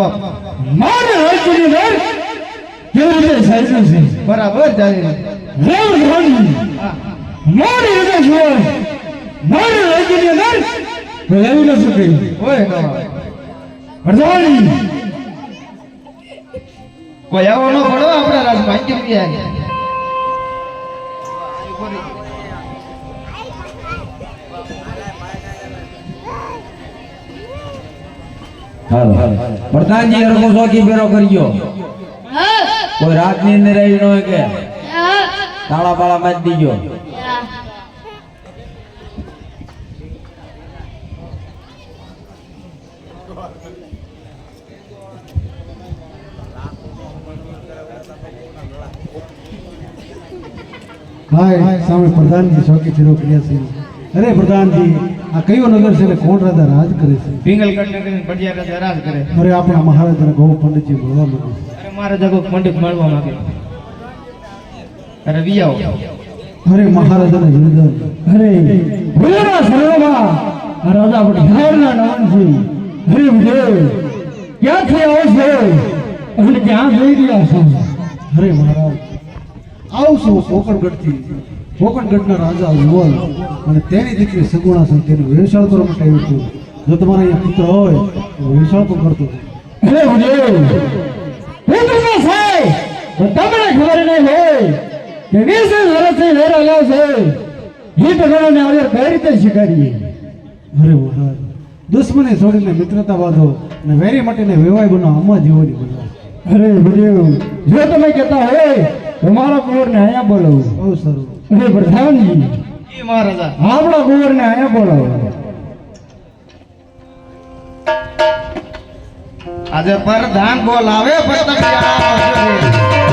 મા બાપ મારે રાજ્યની અંદર કેવી રીતે સાચું છે. બરાબર ચાલી રોજ રોજ મારે રીતે જોવા મારે રાજ્યની અંદર ભેળવી ન શકે. હોય ના અડધાણી. કોઈ આવો ન પડો આપણા રાજ ભાગ્ય ગયા હાલો. પ્રધાનજી હરખો સોકી ફેરો કરજો કોઈ રાતની અંદર આવી ન હોય કે. તાળા બાળા માં દીજો. હાય સામે પ્રધાનજી સોકી ફેરો કર્યા છે. અરે પ્રધાનજી. આ કયો નગર છે ને કોણ રાજા રાજ કરે છે? પિંગલગઢ ને કરીને ભડિયા રાજા રાજ કરે. અરે આપણા મહારાજા ગૌ પંડિતજી મળવા માંગે અરે મારા જગો પંડિત મળવા માંગે. અરે વિયાઓ. અરે મહારાજાના હૃદય. અરે ભૂલેના સરોમાં રાજા પટિયારના નામ છે. હરે વિજય. ક્યાંથી આવો છો? અને ક્યાં જઈ રહ્યા છો. અરે મહારાજ આવશો કોકણગઢથી. કોકણગઢના રાજા ઉવલ અને તેની દીકરી સગુણા છે તેનું વેચાણ કરવા માટે આવ્યું હતું. જો તમારા અહીંયા પુત્ર હોય તો વેચાણ પણ કરતો તમને ખબર નહીં હોય કે વીસ વર્ષથી વેરા લે છે. એ પકડોને આપણે કઈ રીતે શીખાડીએ? અરે મહારાજ દુશ્મને છોડીને મિત્રતા બાંધો અને વેરી માટેને વેવાય બનો આમાં જીવવાની મજા અરે વિજય જો તમે કહેતા હોય મારા કુંવરને અહીંયા બોલાવો. બહુ સારું. અરે પ્રધાનજી. એ મહારાજા. આપણા કુંવરને અહીંયા બોલાવો. આજે પ્રધાન બોલાવે પ્રતાપિયા